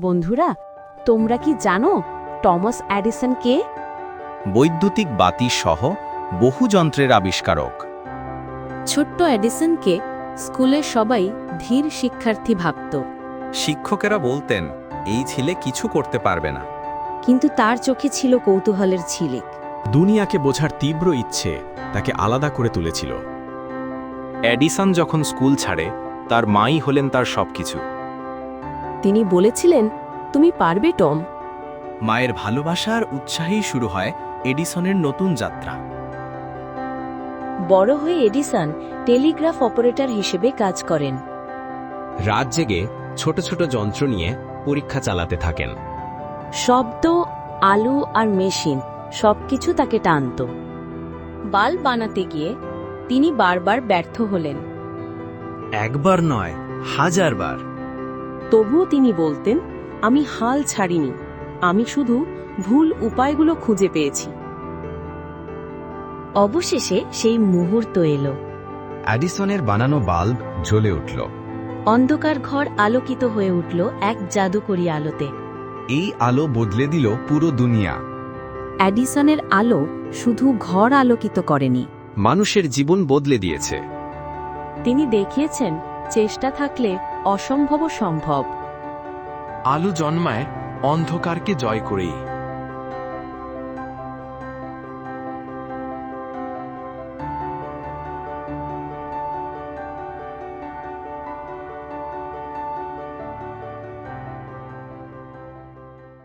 বন্ধুরা তোমরা কি জানো টমাস অ্যাডিসন কে? বৈদ্যুতিক বাতি সহ বহু যন্ত্রের আবিষ্কারক। ছোট্ট অ্যাডিসনকে স্কুলের সবাই ধীর শিক্ষার্থী ভাবত। শিক্ষকেরা বলতেন এই ছেলে কিছু করতে পারবে না। কিন্তু তার চোখে ছিল কৌতূহলের ছিলিক দুনিয়াকে বোঝার তীব্র ইচ্ছে তাকে আলাদা করে তুলেছিল। এডিসন যখন স্কুল ছাড়ে তার মাই হলেন তার সবকিছু। তিনি বলেছিলেন তুমি পারবে টম। মায়ের ভালোবাসার উৎসাহেই শুরু হয় এডিসনের নতুন যাত্রা। বড় হয়ে এডিসন টেলিগ্রাফ অপারেটর হিসেবে কাজ করেন। রাত জেগে ছোট ছোট যন্ত্র নিয়ে পরীক্ষা চালাতে থাকেন। শব্দ আলু আর মেশিন সবকিছু তাকে টানত। বাল্ব বানাতে গিয়ে তিনি বারবার ব্যর্থ হলেন। একবার নয় হাজারবার। তবুও তিনি বলতেন আমি হাল ছাড়িনি আমি শুধু ভুল উপায়গুলো খুঁজে পেয়েছি। অবশেষে সেই মুহূর্ত এলো। অ্যাডিসনের বানানো বাল্ব জ্বলে উঠল। অন্ধকার ঘর আলোকিত হয়ে উঠল এক জাদুকরি আলোতে। এই আলো বদলে দিল পুরো দুনিয়া। অ্যাডিসনের আলো শুধু ঘর আলোকিত করেনি। মানুষের জীবন বদলে দিয়েছে। তিনি দেখিয়েছেন চেষ্টা থাকলে অসম্ভব সম্ভব। আলো জন্মায় অন্ধকারকে জয় করেই।